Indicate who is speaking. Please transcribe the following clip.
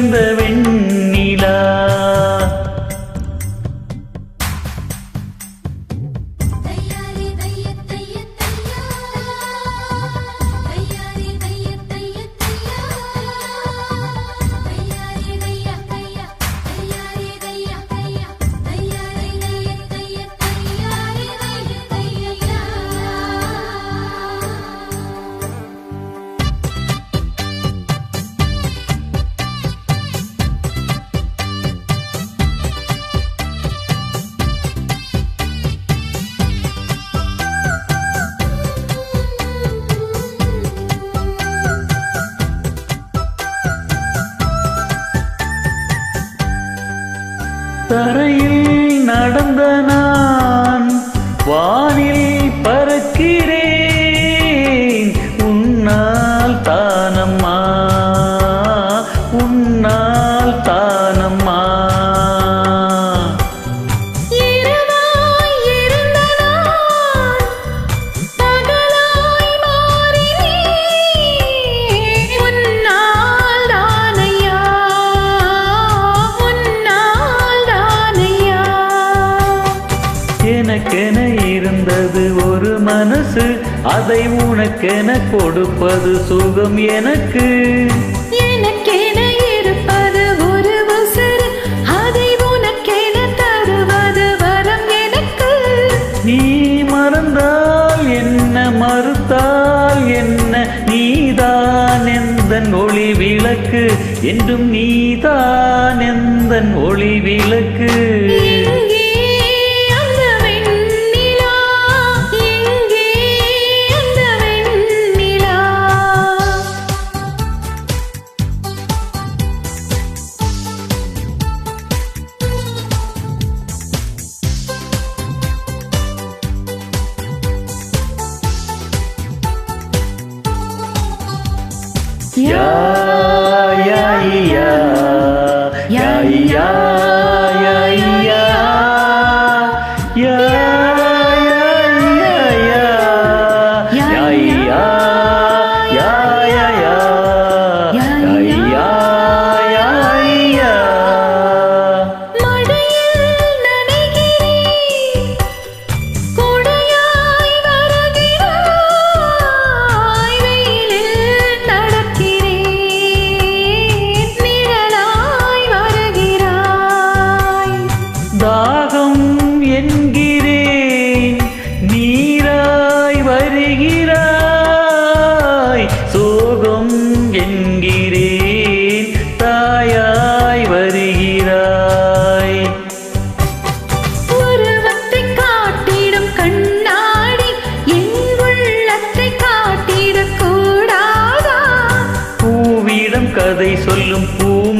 Speaker 1: பிறந்த வெண்
Speaker 2: தரையில் நடந்த நான் வானில் மனசு அதை உனக்கென கொடுப்பது சுகம் எனக்கு.
Speaker 3: எனக்கென இருப்பது ஒரு உசுறு அதை உனக்கென தருவது வரம் எனக்கு.
Speaker 2: நீ மறந்தால் என்ன மறுத்தால் என்ன? நீதான் எந்தன் ஒளி விளக்கு என்றும் நீதான் எந்தன் ஒளி விளக்கு. Yeah. என்கிறேன் நீராய் வருகிறாய். சோகம் என்கிறேன் தாயாய் வருகிறாய்.
Speaker 3: உருவத்தை காட்டிடும் கண்ணாடி என் உள்ளத்தை காட்டிடக் கூடாதா
Speaker 2: பூவிடம் கதை சொல்லும்